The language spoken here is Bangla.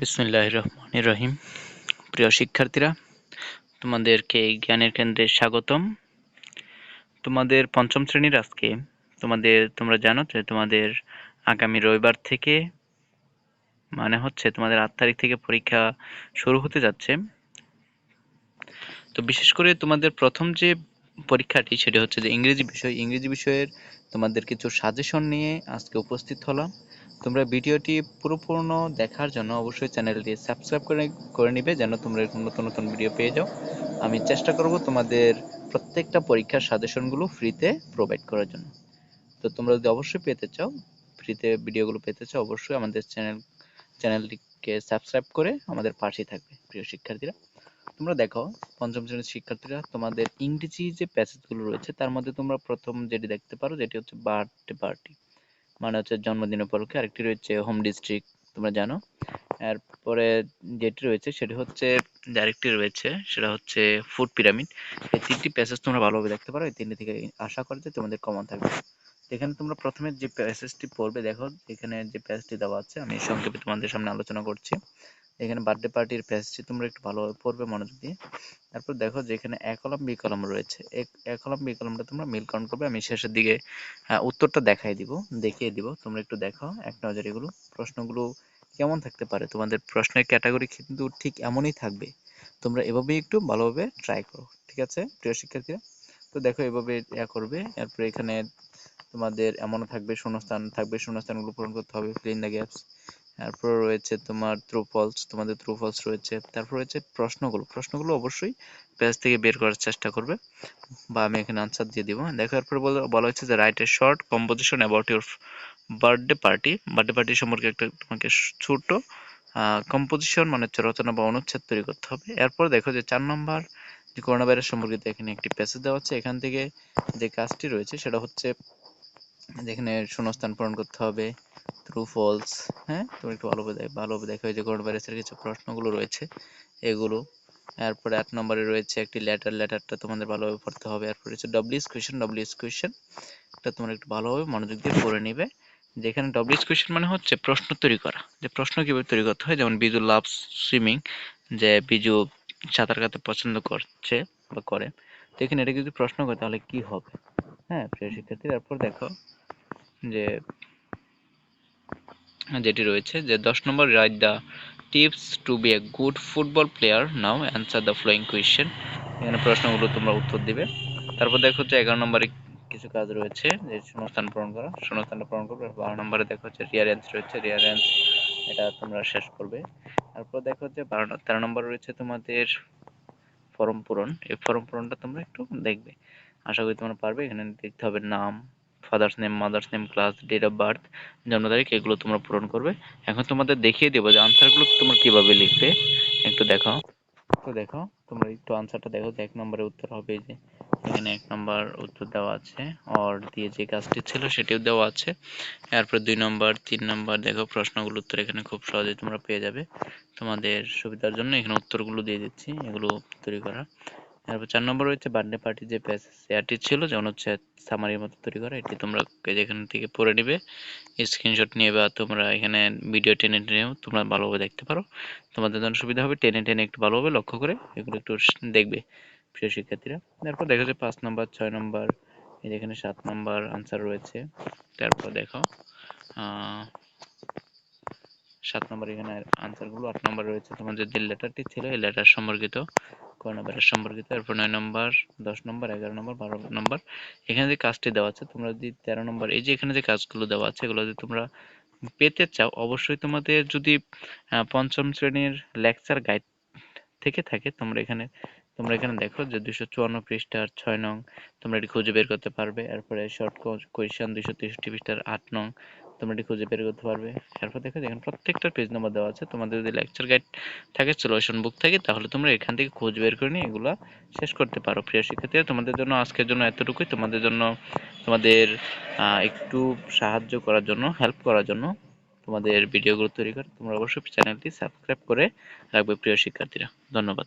বিসমুল্লাহ রহমান রহিম প্রিয় শিক্ষার্থীরা, তোমাদেরকে জ্ঞানের কেন্দ্রে স্বাগতম। তোমাদের পঞ্চম শ্রেণির আজকে তোমাদের, তোমরা জানো যে তোমাদের আগামী রবিবার থেকে মানে হচ্ছে তোমাদের আট তারিখ থেকে পরীক্ষা শুরু হতে যাচ্ছে। তো বিশেষ করে তোমাদের প্রথম যে পরীক্ষাটি সেটি হচ্ছে যে ইংরেজি বিষয়। ইংরেজি বিষয়ের তোমাদের কিছু সাজেশন নিয়ে আজকে উপস্থিত হলাম। তোমরা ভিডিওটি পুরোপূর্ণ দেখার জন্য অবশ্যই চ্যানেলটি সাবস্ক্রাইব করে করে নিবে যেন তোমরা এরকম নতুন নতুন ভিডিও পেয়ে যাও। আমি চেষ্টা করব তোমাদের প্রত্যেকটা পরীক্ষার সাজেশনগুলো ফ্রিতে প্রোভাইড করার জন্য। তো তোমরা যদি অবশ্যই পেতে চাও, ফ্রিতে ভিডিওগুলো পেতে চাও, অবশ্যই আমাদের চ্যানেল, চ্যানেলটিকে সাবস্ক্রাইব করে আমাদের পাশেই থাকবে, প্রিয় শিক্ষার্থীরা। তোমরা দেখো, পঞ্চম শ্রেণির শিক্ষার্থীরা, তোমাদের ইংরেজি যে প্যাসেজগুলো রয়েছে, তার মধ্যে তোমরা প্রথম যেটি দেখতে পারো, যেটি হচ্ছে বার্থডে পার্টি। মানে হচ্ছে জন্মদিন উপলক্ষে আরেকটি রয়েছে হোম ডিস্ট্রিক্ট তোমরা জানো। এরপরে যেটি রয়েছে সেটি হচ্ছে, আরেকটি রয়েছে, সেটা হচ্ছে ফুড পিরামিড এই তিনটি প্যাসেজ তোমরা ভালোভাবে দেখতে পারো, এই তিনটি থেকে আশা করে যে তোমাদের কমন থাকবে। এখানে তোমরা প্রথমে যে প্যাসেজটি পড়বে, দেখো, এখানে যে প্যাসেজটি দেওয়া আছে, আমি সংক্ষেপে তোমাদের সামনে আলোচনা করছি। এখানে বার্থডে পার্টির প্যাসেজটি তোমরা একটু ভালোভাবে পড়বে মনোযোগ দিয়ে। তারপর দেখো যে এখানে এক বি কলম রয়েছে। এক কলম, বি কলমটা তোমরা মিলকরণ করবে। আমি শেষের দিকে উত্তরটা দেখাই দিব, দেখিয়ে দিব। তোমরা একটু দেখো এক নজর এগুলো, প্রশ্নগুলো কেমন থাকতে পারে? তোমাদের প্রশ্নের ক্যাটাগরি কিন্তু ঠিক এমনই থাকবে। তোমরা এভাবেই একটু ভালোভাবে ট্রাই করো, ঠিক আছে? প্রিয় শিক্ষার্থীরা, তো দেখো এভাবে ইয়া করবে। এরপরে এখানে তোমাদের এমনও থাকবে, শূন্যস্থান থাকবে, শূন্যস্থানগুলো পূরণ করতে হবে ফিল ইন দ্য গ্যাপস তারপর রয়েছে তোমার ট্রু ফলস তোমাদের ট্রু ফলস রয়েছে। তারপর রয়েছে প্রশ্নগুলো। প্রশ্নগুলো অবশ্যই পেজ থেকে বের করার চেষ্টা করবে বা আমি এখানে আনসার দিয়ে দিব। দেখো, এরপর বলা হচ্ছে যে write a short composition about your birthday party birthday party সম্পর্কে একটা তোমাকে ছোট কম্পোজিশন মানে হচ্ছে রচনা বা অনুচ্ছেদ তৈরি করতে হবে। এরপর দেখো যে চার নম্বর, যে করোনা ভাইরাস সম্পর্কিত এখানে একটি প্যাসেজ দেওয়া হচ্ছে এখান থেকে যে কাজটি রয়েছে সেটা হচ্ছে, যেখানে শূন্যস্থান পূরণ করতে হবে ট্রু ফলস হ্যাঁ? তুমি একটু ভালোভাবে দেখ ভালোভাবে দেখো এই যে করোনা ভাইরাসের কিছু প্রশ্নগুলো রয়েছে, এগুলো। এরপরে আট নম্বরে রয়েছে একটি লেটার লেটারটা তোমাদের ভালোভাবে পড়তে হবে। এরপরে রয়েছে ডব্লিউএস কোয়েশ্চেন ডব্লিউএস কোয়েশ্চেন এটা তোমরা একটু ভালোভাবে মনোযোগ দিয়ে পড়ে নিবে। যেখানে ডব্লিউএস কোয়েশ্চেন মানে হচ্ছে প্রশ্ন তৈরি করা। যে প্রশ্ন কীভাবে তৈরি করতে হয়? যেমন, বিজু লাভ সুইমিং যে বিজু সাঁতার কাটতে পছন্দ করছে বা করে। তো এখানে এটা যদি প্রশ্ন করে, তাহলে কি হবে? হ্যাঁ প্রিয় শিক্ষার্থী তারপর দেখো যে যেটি রয়েছে যে দশ number write the tips to be a good football player now answer the following question. এখানে প্রশ্নগুলো তোমরা উত্তর দিবে। তারপর দেখো হচ্ছে এগারো নম্বরে কিছু কাজ রয়েছে, যে শূন্যস্থান পূরণ করা। শূন্যস্থানটা পূরণ করবে, বারো নম্বরে দেখো হচ্ছে রিয়ারেন্স রয়েছে রিয়ারেন্স এটা তোমরা শেষ করবে। তারপর দেখো হচ্ছে বারো তেরো নম্বর রয়েছে তোমাদের ফর্ম পূরণ। এই ফর্ম পূরণটা তোমরা একটু দেখবে। আশা করি তোমরা পারবে, এখানে দেখতে হবে নাম। Father's name mother's name class date of birth জন্ম তারিখ, এগুলো তোমরা পূরণ করবে। এখন তোমাদের দেখিয়ে দেবো যে আনসারগুলো তোমরা কীভাবে লিখবে। একটু দেখো তো দেখো, তোমরা একটু আনসারটা দেখো যে এক নম্বরের উত্তর হবে যে, এখানে এক নম্বর উত্তর দেওয়া আছে অর দিয়ে যে কাজটি ছিল সেটিও দেওয়া আছে। এরপর দুই নম্বর, তিন নম্বর, দেখো প্রশ্নগুলো উত্তর এখানে খুব সহজেই তোমরা পেয়ে যাবে। তোমাদের সুবিধার জন্য এখানে উত্তরগুলো দিয়ে দিচ্ছি, এগুলো তৈরি করা। তারপর চার নম্বর রয়েছে বার্থডে পার্টি যে এয়ারটি ছিল যেমন হচ্ছে সামারির মতো তৈরি করা, এটি তোমরা যেখান থেকে পড়ে নিবে। স্ক্রিনশট নিয়ে বা তোমরা এখানে ভিডিও টেনে টেনেও তোমরা ভালোভাবে দেখতে পারো। তোমাদের জন্য সুবিধা হবে টেনে টেনে একটু ভালোভাবে লক্ষ্য করে এগুলো একটু দেখবে প্রিয় শিক্ষার্থীরা। তারপর দেখা যায় পাঁচ নম্বর, ছয় নম্বর, এই যেখানে সাত নম্বর আনসার রয়েছে। তারপর দেখো সাত নম্বর এখানে আনসারগুলো আট নম্বর রয়েছে তোমাদের যে লেটারটি ছিল, এই লেটার সম্পর্কিত। করোনা ভাইরাস সম্পর্কিত এরপর নয় নম্বর, দশ নম্বর, এগারো নম্বর, বারো নম্বর। এখানে যে কাজটি দেওয়া আছে, তোমরা যদি তেরো নম্বর, এই যে এখানে যে কাজগুলো দেওয়া আছে, এগুলো যদি তোমরা পেতে চাও, অবশ্যই তোমাদের যদি পঞ্চম শ্রেণির লেকচার গাইড থেকে থাকে, তোমরা এখানে তোমরা এখানে দেখো যে দুশো চুয়ান্ন পৃষ্ঠার ছয় নং, তোমরা এটি খুঁজে বের করতে পারবে। এরপরে শর্ট কোয়েশন দুইশো তেষট্টি পৃষ্ঠার আট নং তোমরা এটি খুঁজে বের করতে পারবে। এরপর দেখো এখানে প্রত্যেকটা পেজ নাম্বার দেওয়া আছে। তোমাদের যদি লেকচার গাইড থাকে সলিউশন বুক থাকে, তাহলে তোমরা এখান থেকে খুঁজ বের করে নিয়ে এগুলা শেষ করতে পারো। প্রিয় শিক্ষার্থীরা, তোমাদের জন্য আজকের জন্য এতটুকুই। তোমাদের জন্য, তোমাদের একটু সাহায্য করার জন্য হেল্প করার জন্য তোমাদের ভিডিওগুলো তৈরি করে তোমরা অবশ্যই চ্যানেলটি সাবস্ক্রাইব করে রাখবে, প্রিয় শিক্ষার্থীরা। ধন্যবাদ।